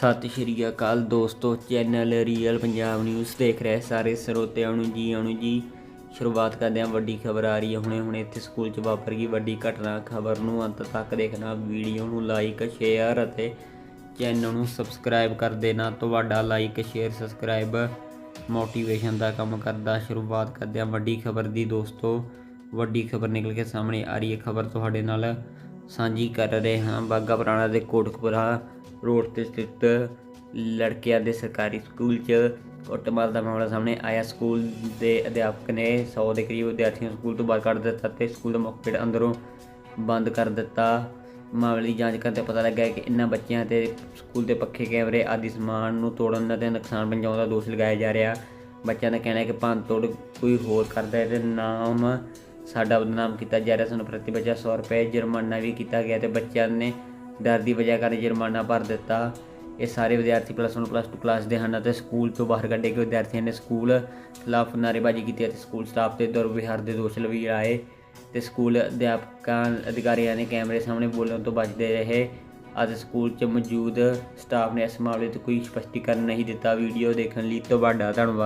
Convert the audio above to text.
ਸਤਿ ਸ਼੍ਰੀ ਅਕਾਲ ਦੋਸਤੋ, channel real Punjab news ਦੇਖ ਰਹੇ ਸਾਰੇ ਸਰੋਤਿਆਂ ਨੂੰ ਜੀ ਆਣੂ ਜੀ। ਸ਼ੁਰੂਆਤ ਕਰਦੇ ਹਾਂ, ਵੱਡੀ ਖਬਰ ਆ ਰਹੀ ਹੈ। ਹੁਣੇ ਹੁਣੇ ਇੱਥੇ ਸਕੂਲ 'ਚ ਵਾਪਰ ਗਈ ਵੱਡੀ ਘਟਨਾ। ਖਬਰ ਨੂੰ ਅੰਤ ਤੱਕ ਦੇਖਣਾ ਵੀਡੀਓ ਨੂੰ ਲਾਈਕ ਸ਼ੇਅਰ ਅਤੇ ਚੈਨਲ ਨੂੰ ਸਬਸਕ੍ਰਾਈਬ ਕਰ ਦੇਣਾ। ਤੁਹਾਡਾ ਲਾਈਕ ਸ਼ੇਅਰ ਸਬਸਕ੍ਰਾਈਬ ਮੋਟੀਵੇਸ਼ਨ ਦਾ ਕੰਮ ਕਰਦਾ। ਸ਼ੁਰੂਆਤ ਕਰਦੇ ਹਾਂ ਵੱਡੀ ਖਬਰ ਦੀ ਦੋਸਤੋ। ਵੱਡੀ ਖਬਰ ਨਿਕਲ ਕੇ ਸਾਹਮਣੇ ਆ ਰਹੀ ਹੈ। ਖਬਰ ਤੁਹਾਡੇ ਨਾਲ ਸਾਂਝੀ ਕਰ ਰਹੇ ਹਾਂ। ਬਾਗਾ ਪੁਰਾਣਾ ਦੇ ਕੋਟਕਪੁਰਾ ਰੋਡ ਤੇ ਸਥਿਤ ਲੜਕਿਆਂ ਦੇ ਸਰਕਾਰੀ ਸਕੂਲ 'ਚ ਕੁੱਟਮਾਰ ਦਾ ਮਾਮਲਾ ਸਾਹਮਣੇ ਆਇਆ। ਸਕੂਲ ਦੇ ਅਧਿਆਪਕ ਨੇ 100 ਦੇ ਕਰੀਬ ਵਿਦਿਆਰਥੀਆਂ ਨੂੰ ਸਕੂਲ ਤੋਂ ਬਾਹਰ ਕੱਢ ਦਿੱਤਾ ਤੇ ਸਕੂਲ ਦਾ ਮੁੱਖ ਗੇਟ ਅੰਦਰੋਂ ਬੰਦ ਕਰ ਦਿੱਤਾ। ਮਾਮਲੇ ਦੀ ਜਾਂਚ ਕਰਦੇ ਪਤਾ ਲੱਗਾ ਕਿ ਇਨ੍ਹਾਂ ਬੱਚਿਆਂ ਤੇ ਸਕੂਲ ਦੇ ਪੱਖੇ ਕੈਮਰੇ ਆਦਿ ਸਮਾਨ ਨੂੰ ਤੋੜਨ ਅਤੇ ਨੁਕਸਾਨ ਪਹੁੰਚਾਉਣ ਦਾ ਦੋਸ਼ ਲਗਾਇਆ ਜਾ ਰਿਹਾ। ਬੱਚਿਆਂ ਦਾ ਕਹਿਣਾ ਹੈ ਕਿ ਭੰਨ ਤੋੜ ਕੋਈ ਹੋਰ ਕਰਦਾ ਹੈ ਤੇ ਨਾਮ ਸਾਡਾ ਬਦਨਾਮ ਕੀਤਾ ਜਾ ਰਿਹਾ। ਸਾਨੂੰ ਪ੍ਰਤੀ ਬੱਚਾ 100 ਰੁਪਏ ਜੁਰਮਾਨਾ ਵੀ ਕੀਤਾ ਗਿਆ ਤੇ ਬੱਚਿਆਂ ਨੇ ਡਰ ਦੀ ਵਜ੍ਹਾ ਕਾਰਨ ਜੁਰਮਾਨਾ ਭਰ ਦਿੱਤਾ। ਇਹ ਸਾਰੇ ਵਿਦਿਆਰਥੀ ਪਲੱਸ 1 ਪਲੱਸ 2 ਕਲਾਸ ਦੇ ਹਨ ਅਤੇ ਸਕੂਲ ਤੋਂ ਬਾਹਰ ਕੱਢੇ ਗਏ ਵਿਦਿਆਰਥੀਆਂ ਨੇ ਸਕੂਲ ਖਿਲਾਫ ਨਾਅਰੇਬਾਜ਼ੀ ਕੀਤੀ ਅਤੇ ਸਕੂਲ ਸਟਾਫ ਤੇ ਦੁਰਵਿਹਾਰ ਦੇ ਦੋਸ਼ ਵੀ ਆਏ ਤੇ ਸਕੂਲ ਅਧਿਆਪਕਾਂ, ਅਧਿਕਾਰੀਆਂ ਨੇ ਕੈਮਰੇ ਸਾਹਮਣੇ ਬੋਲਣ ਤੋਂ ਬਚਦੇ ਰਹੇ। ਅਤੇ ਸਕੂਲ 'ਚ ਮੌਜੂਦ ਸਟਾਫ ਨੇ ਇਸ ਮਾਮਲੇ ਤੇ ਕੋਈ ਸਪਸ਼ਟੀਕਰਨ ਨਹੀਂ ਦਿੱਤਾ। ਵੀਡੀਓ ਦੇਖਣ ਲਈ ਤੁਹਾਡਾ ਧੰਨਵਾਦ।